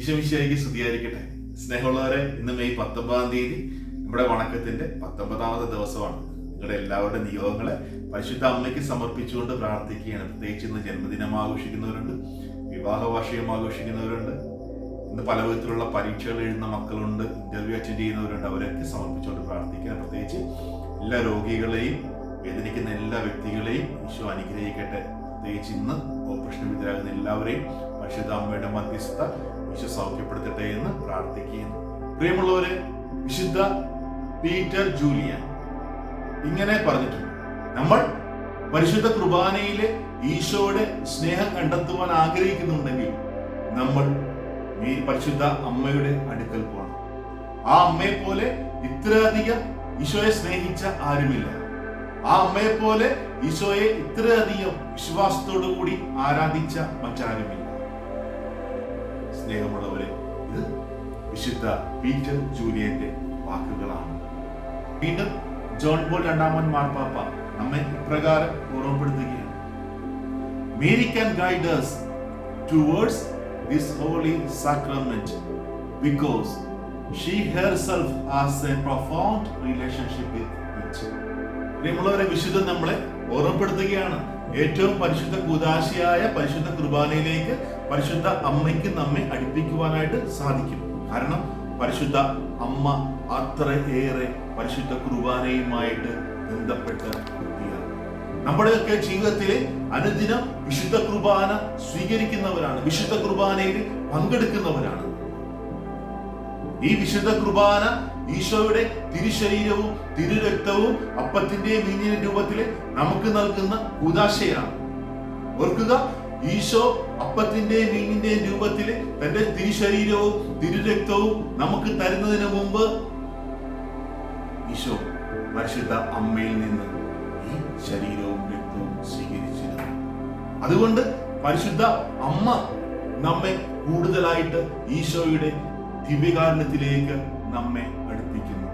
ഈശോമിശിയായിക്ക് സ്തുതിയായിരിക്കട്ടെ. സ്നേഹമുള്ളവരെ ഇന്ന് മെയ് പത്തൊമ്പതാം തീയതി നമ്മുടെ വണക്കത്തിന്റെ പത്തൊമ്പതാമത്തെ ദിവസമാണ്. നിങ്ങളുടെ എല്ലാവരുടെ നിയോഗങ്ങളെ പരിശുദ്ധ അമ്മയ്ക്ക് സമർപ്പിച്ചുകൊണ്ട് പ്രാർത്ഥിക്കുകയാണ്. പ്രത്യേകിച്ച് ഇന്ന് ജന്മദിനം ആഘോഷിക്കുന്നവരുണ്ട് വിവാഹ വാർഷികം ആഘോഷിക്കുന്നവരുണ്ട് ഇന്ന് പല വിധത്തിലുള്ള പരീക്ഷകൾ എഴുതുന്ന മക്കളുണ്ട് ഇന്റർവ്യൂ അറ്റൻഡ് ചെയ്യുന്നവരുണ്ട്. അവരൊക്കെ സമർപ്പിച്ചുകൊണ്ട് പ്രാർത്ഥിക്കുക പ്രത്യേകിച്ച് എല്ലാ രോഗികളെയും വേദനിക്കുന്ന എല്ലാ വ്യക്തികളെയും ഈശോ അനുഗ്രഹിക്കട്ടെ. പ്രത്യേകിച്ച് ഇന്ന് ഓപ്പറേഷൻ വിധേയരാകുന്ന എല്ലാവരെയും പരിശുദ്ധ അമ്മയുടെ മധ്യസ്ഥ ഈശോ സൗഖ്യപ്പെടുത്തട്ടെ എന്ന് പ്രാർത്ഥിക്കുന്നു പ്രിയമുള്ളവരെ വിശുദ്ധ പീറ്റർ ജൂലിയൻ ഇങ്ങനെ പറഞ്ഞിട്ടുണ്ട്. നമ്മൾ പരിശുദ്ധ കുർബാനയിലെ ഈശോയുടെ സ്നേഹം കണ്ടെത്തുവാൻ ആഗ്രഹിക്കുന്നുണ്ടെങ്കിൽ നമ്മൾ ഈ പരിശുദ്ധ അമ്മയുടെ അടുക്കൽ പോകണം. ആ അമ്മയെ പോലെ ഇത്രയധികം ഈശോയെ സ്നേഹിച്ച ആരുമില്ല. ആ അമ്മയെ പോലെ ഈശോയെ ഇത്രയധികം വിശ്വാസത്തോടു കൂടി ആരാധിച്ച മറ്റാരുമില്ല. സ്നേഹമുള്ളവരെ ഇത് വിശുദ്ധ പീറ്റർ ജൂലിയന്റെ വാക്കുകളാണ്. വീണ്ടും ജോൺ പോൾ രണ്ടാമൻ മാർപ്പാപ്പ നമ്മെ ഇപ്രകാരം ഓർമ്മപ്പെടുത്തുകയാണ്. Mary can guide us towards this holy sacrament because she herself has a profound relationship it. പ്രിയമുള്ളവരെ വിശുദ്ധം നമ്മളെ ഓർമ്മപ്പെടുത്തുകയാണ്. ഏറ്റവും പരിശുദ്ധ കൂതാശിയായ പരിശുദ്ധ കുർബാനയിലേക്ക് പരിശുദ്ധ അമ്മയ്ക്ക് നമ്മെ അടുപ്പിക്കുവാനായിട്ട് സാധിക്കും. കാരണം പരിശുദ്ധ അമ്മ അത്രയേറെ പരിശുദ്ധ കുർബാനയുമായിട്ട് ബന്ധപ്പെട്ട വ്യക്തിയാണ്. നമ്മുടെയൊക്കെ ജീവിതത്തിലെ അനുദിനം വിശുദ്ധ കുർബാന സ്വീകരിക്കുന്നവരാണ്. വിശുദ്ധ കുർബാനയിൽ പങ്കെടുക്കുന്നവരാണ്. ഈ വിശുദ്ധ കുർബാന ഈശോയുടെ തിരുശരീരവും തിരുരക്തവും അപ്പത്തിന്റെ മീനിന്റെ രൂപത്തിൽ നമുക്ക് നൽകുന്ന ഉദാശയാണ് ഓർക്കുക ഈശോ അപ്പത്തിന്റെ വീഞ്ഞിന്റെ രൂപത്തിൽ തന്റെ തിരുശരീരവും തിരുരക്തവും നമുക്ക് തരുന്നതിന് മുമ്പ് ഈശോ പരിശുദ്ധ അമ്മയിൽ നിന്ന് ഈ ശരീരവും രക്തവും സ്വീകരിച്ചിരുന്നു. അതുകൊണ്ട് പരിശുദ്ധ അമ്മ നമ്മെ കൂടുതലായിട്ട് ഈശോയുടെ ദിവ്യകാരണത്തിലേക്ക് നമ്മെ അടുപ്പിക്കുന്നു.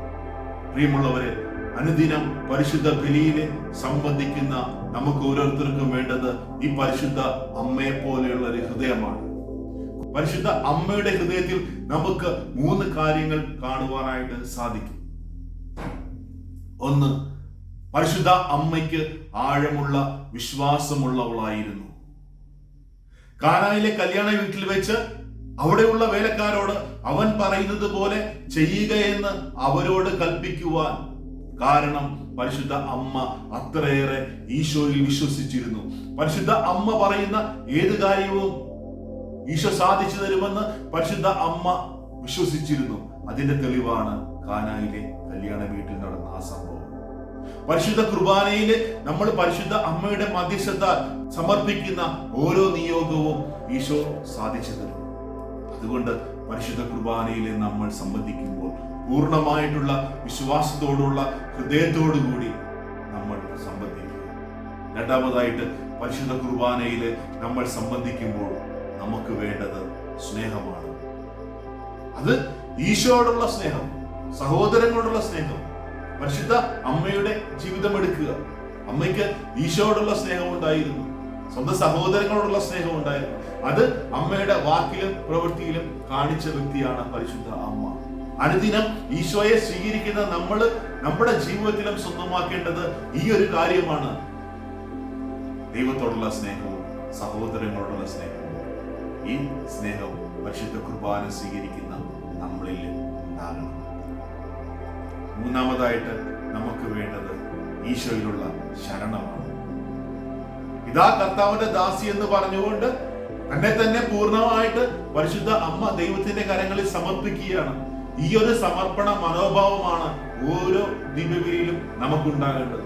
പ്രിയമുള്ളവരെ അനുദിനം പരിശുദ്ധ ബലിയിലെ സംബന്ധിക്കുന്ന നമുക്ക് ഓരോരുത്തർക്കും വേണ്ടത് ഈ പരിശുദ്ധ അമ്മയെ പോലെയുള്ള ഒരു ഹൃദയമാണ്. പരിശുദ്ധ അമ്മയുടെ ഹൃദയത്തിൽ നമുക്ക് മൂന്ന് കാര്യങ്ങൾ കാണുവാനായിട്ട് സാധിക്കും. ഒന്ന് പരിശുദ്ധ അമ്മയ്ക്ക് ആഴമുള്ള വിശ്വാസമുള്ളവളായിരുന്നു. കാനായിലെ കല്യാണ വീട്ടിൽ വെച്ച് അവിടെയുള്ള വേലക്കാരോട് അവൻ പറയുന്നത് പോലെ ചെയ്യുക എന്ന് അവരോട് കൽപ്പിക്കുവാൻ കാരണം പരിശുദ്ധ അമ്മ അത്രയേറെ ഈശോയിൽ വിശ്വസിച്ചിരുന്നു. പരിശുദ്ധ അമ്മ പറയുന്ന ഏത് കാര്യവും ഈശോ സാധിച്ചു തരുമെന്ന് പരിശുദ്ധ അമ്മ വിശ്വസിച്ചിരുന്നു. അതിന്റെ തെളിവാണ് കാനായിലെ കല്യാണ വീട്ടിൽ നടന്ന ആ സംഭവം. പരിശുദ്ധ കുർബാനയിൽ നമ്മൾ പരിശുദ്ധ അമ്മയുടെ മധ്യസ്ഥത സമർപ്പിക്കുന്ന ഓരോ നിയോഗവും ഈശോ സാധിച്ചു തരും അതുകൊണ്ട് പരിശുദ്ധ കുർബാനയിലെ നമ്മൾ സംബന്ധിക്കുമ്പോൾ പൂർണമായിട്ടുള്ള വിശ്വാസത്തോടുള്ള ഹൃദയത്തോടു കൂടി നമ്മൾ സംബന്ധിക്കുക രണ്ടാമതായിട്ട് പരിശുദ്ധ കുർബാനയിൽ നമ്മൾ സംബന്ധിക്കുമ്പോൾ നമുക്ക് വേണ്ടത് സ്നേഹമാണ്. അത് ഈശോടുള്ള സ്നേഹം സഹോദരങ്ങളോടുള്ള സ്നേഹം പരിശുദ്ധ അമ്മയുടെ ജീവിതം എടുക്കുക അമ്മയ്ക്ക് ഈശോടുള്ള സ്നേഹം ഉണ്ടായിരുന്നു സ്വന്തം സഹോദരങ്ങളോടുള്ള സ്നേഹം ഉണ്ടായിരുന്നു അത് അമ്മയുടെ വാക്കിലും പ്രവൃത്തിയിലും കാണിച്ച വ്യക്തിയാണ് പരിശുദ്ധ അമ്മ. അനുദിനം ഈശോയെ സ്വീകരിക്കുന്ന നമ്മൾ നമ്മുടെ ജീവിതത്തിലും സ്വന്തമാക്കേണ്ടത് ഈ ഒരു കാര്യമാണ്. ദൈവത്തോടുള്ള സ്നേഹവും സഹോദരങ്ങളോടുള്ള സ്നേഹവും ഈ സ്നേഹം പരിശുദ്ധ കുർബാന സ്വീകരിക്കുന്ന നമ്മളിൽ ഉണ്ടാകണം. മൂന്നാമതായിട്ട് നമുക്ക് വേണ്ടത് ഈശോയിലുള്ള ശരണമാണ്. ഇതാ കർത്താവിന്റെ ദാസി എന്ന് പറഞ്ഞുകൊണ്ട് തന്നെ തന്നെ പൂർണമായിട്ട് പരിശുദ്ധ അമ്മ ദൈവത്തിന്റെ കരങ്ങളിൽ സമർപ്പിക്കുകയാണ്. ഈ ഒരു സമർപ്പണ മനോഭാവമാണ് ഓരോ ദിവ്യബലിയിലും നമുക്കുണ്ടാകേണ്ടത്.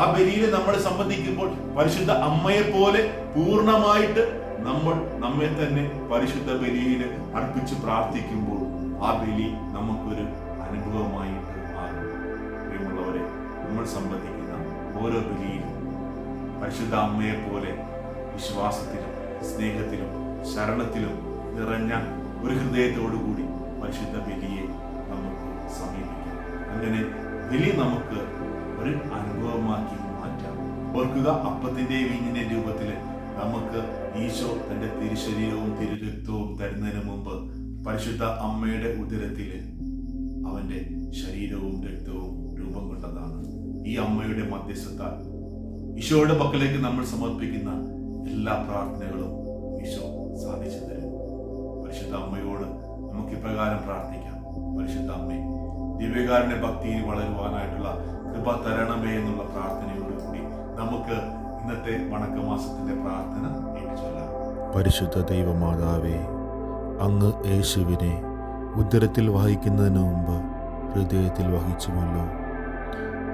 ആ ബലിയിൽ നമ്മൾ സംബന്ധിക്കുമ്പോൾ പരിശുദ്ധ അമ്മയെ പോലെ പൂർണമായിട്ട് നമ്മൾ നമ്മെ തന്നെ പരിശുദ്ധ ബലിയിൽ അർപ്പിച്ച് പ്രാർത്ഥിക്കുമ്പോൾ ആ ബലി നമുക്കൊരു അനുഭവമായിട്ട് മാറും. നമ്മൾ സംബന്ധിക്കുന്ന ഓരോ ബലിയിലും പരിശുദ്ധ അമ്മയെ പോലെ വിശ്വാസത്തിലും സ്നേഹത്തിലും ശരണത്തിലും നിറഞ്ഞ ഒരു ഹൃദയത്തോടുകൂടി പരിശുദ്ധ ബലിയെ നമുക്ക് സമീപിക്കാം. അങ്ങനെ ബലി നമുക്ക് ഒരു അനുഭവമാക്കി മാറ്റാം. ഓർക്കുക അപ്പത്തിന്റെ വീഞ്ഞിന്റെ രൂപത്തിൽ നമുക്ക് ഈശോ തന്റെ തിരുശരീരവും തിരുരക്തവും തരുന്നതിന് മുമ്പ് പരിശുദ്ധ അമ്മയുടെ ഉദരത്തിൽ അവന്റെ ശരീരവും രക്തവും രൂപം കൊണ്ടതാണ്. ഈ അമ്മയുടെ മധ്യസ്ഥത്താൽ ഈശോയുടെ പക്കലേക്ക് നമ്മൾ സമർപ്പിക്കുന്ന എല്ലാ പ്രാർത്ഥനകളും ഈശോ സാധിച്ചു പ്രാർത്ഥിക്കാം. പരിശുദ്ധ അമ്മേ ദിവ്യകാരന്റെ ഭക്തിയിൽ വളരുവാനായിട്ടുള്ള കൃപ തരണമേ എന്നുള്ള പ്രാർത്ഥനയോട് കൂടി നമുക്ക് ഇന്നത്തെ വണക്കമാസത്തിന്റെ പ്രാർത്ഥന ഏറ്റുചൊല്ലാം. പരിശുദ്ധ ദൈവമാതാവേ അങ്ങ് യേശുവിനെ ഉദരത്തിൽ വഹിക്കുന്നതിന് മുമ്പ് ഹൃദയത്തിൽ വഹിച്ചുവല്ലോ.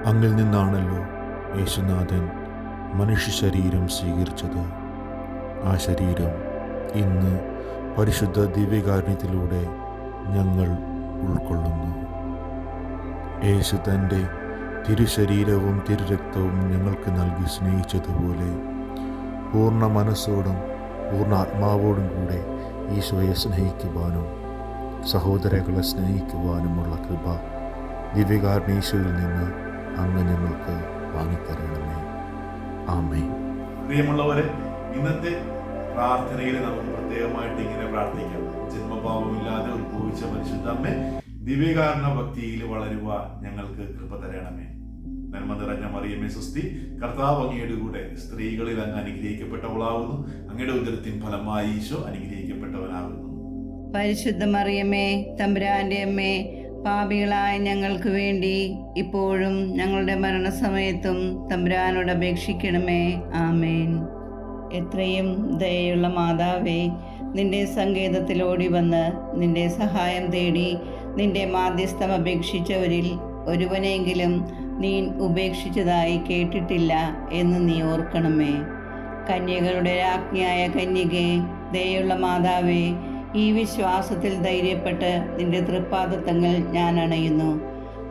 അങ്ങിൽ നിന്നാണല്ലോ യേശുനാഥൻ മനുഷ്യ ശരീരം സ്വീകരിച്ചത്. ആ ശരീരം ഇന്ന് പരിശുദ്ധ ദിവ്യകാരുണ്യത്തിലൂടെ ഞങ്ങൾ ഉൾക്കൊള്ളുന്നു. യേശു തന്റെ തിരുശരീരവും തിരുരക്തവും ഞങ്ങൾക്ക് നൽകി സ്നേഹിച്ചതുപോലെ പൂർണ മനസ്സോടും പൂർണ ആത്മാവോടും കൂടെ ഈശോയെ സ്നേഹിക്കുവാനും സഹോദരങ്ങളെ സ്നേഹിക്കുവാനുമുള്ള കൃപ ദിവ്യകാരണീശോയിൽ നിന്ന് അങ്ങ് ഞങ്ങൾക്ക് വാങ്ങിത്തരണമേ. ആമേ പ്രിയമുള്ളവരെ ഇന്നത്തെ പ്രാർത്ഥനയിൽ നമുക്ക് പ്രത്യേകമായിട്ട് ഇങ്ങനെ പ്രാർത്ഥിക്കാം ജന്മഭാവമില്ലാതെ ഉത്ഭവിച്ച പരിശുദ്ധമ്മേ ദിവ്യകാരണ ഭക്തിയിൽ വളരുക ഞങ്ങൾക്ക് കൃപ തരണമേ. നന്മ നിറഞ്ഞ മറിയമ്മേ സുസ്തി കർത്താവ് അങ്ങയുടെ കൂടെ സ്ത്രീകളിൽ അങ്ങ് അനുഗ്രഹിക്കപ്പെട്ടവളാകുന്നു അങ്ങയുടെ ഉദരത്തിൻ ഫലമായി ഈശോ അനുഗ്രഹിക്കപ്പെട്ടവനാകുന്നു. പരിശുദ്ധ മറിയമ്മേ തമ്പുരാന്റെ അമ്മേ പാപികളായ ഞങ്ങൾക്ക് വേണ്ടി ഇപ്പോഴും ഞങ്ങളുടെ മരണസമയത്തും തമ്പുരാനോട് അപേക്ഷിക്കണമേ. ആമേൻ. എത്രയും ദയയുള്ള മാതാവേ നിന്റെ സങ്കേതത്തിലോടി വന്ന് നിന്റെ സഹായം തേടി നിന്റെ മാധ്യസ്ഥം അപേക്ഷിച്ചവരിൽ ഒരുവനെങ്കിലും നീ ഉപേക്ഷിച്ചതായി കേട്ടിട്ടില്ല എന്ന് നീ ഓർക്കണമേ. കന്യകളുടെ രാജ്ഞിയായ കന്യകെ ദയുള്ള മാതാവേ ഈ വിശ്വാസത്തിൽ ധൈര്യപ്പെട്ട് നിന്റെ തൃപ്പാദത്തങ്ങൾ ഞാൻ അണയുന്നു.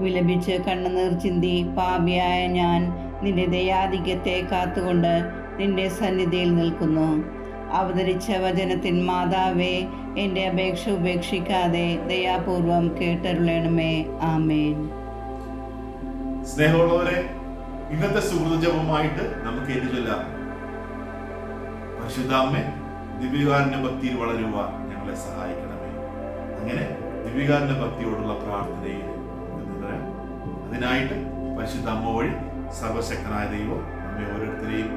വിലപിച്ച് കണ്ണുനീർ ചിന്തി പാപിയായ ഞാൻ നിന്റെ ദയാധിക്യത്തെ കാത്തുകൊണ്ട് നിന്റെ സന്നിധിയിൽ നിൽക്കുന്നു. അവതരിച്ച വചനത്തിൻ മാതാവേ എന്റെ അപേക്ഷ ഉപേക്ഷിക്കാതെ ദയാപൂർവം കേട്ടരുളണമേ. ആമേൻ. സ്നേഹമുള്ളവരെ ഇന്നത്തെ സുഹൃത ജപമായിട്ട് നമുക്ക് എതിരില്ല പരിശുദ്ധാമ്മേ ദിവ്യകാരന്റെ ഭക്തിയിൽ വളരുവാൻ ഞങ്ങളെ സഹായിക്കണമേ. അങ്ങനെ ദിവ്യകാരന്റെ ഭക്തിയോടുള്ള പ്രാർത്ഥനയിൽ അതിനായിട്ട് പരിശുദ്ധ അമ്മ വഴി സർവശക്തനായ ദൈവം നമ്മെ ഓരോരുത്തരെയും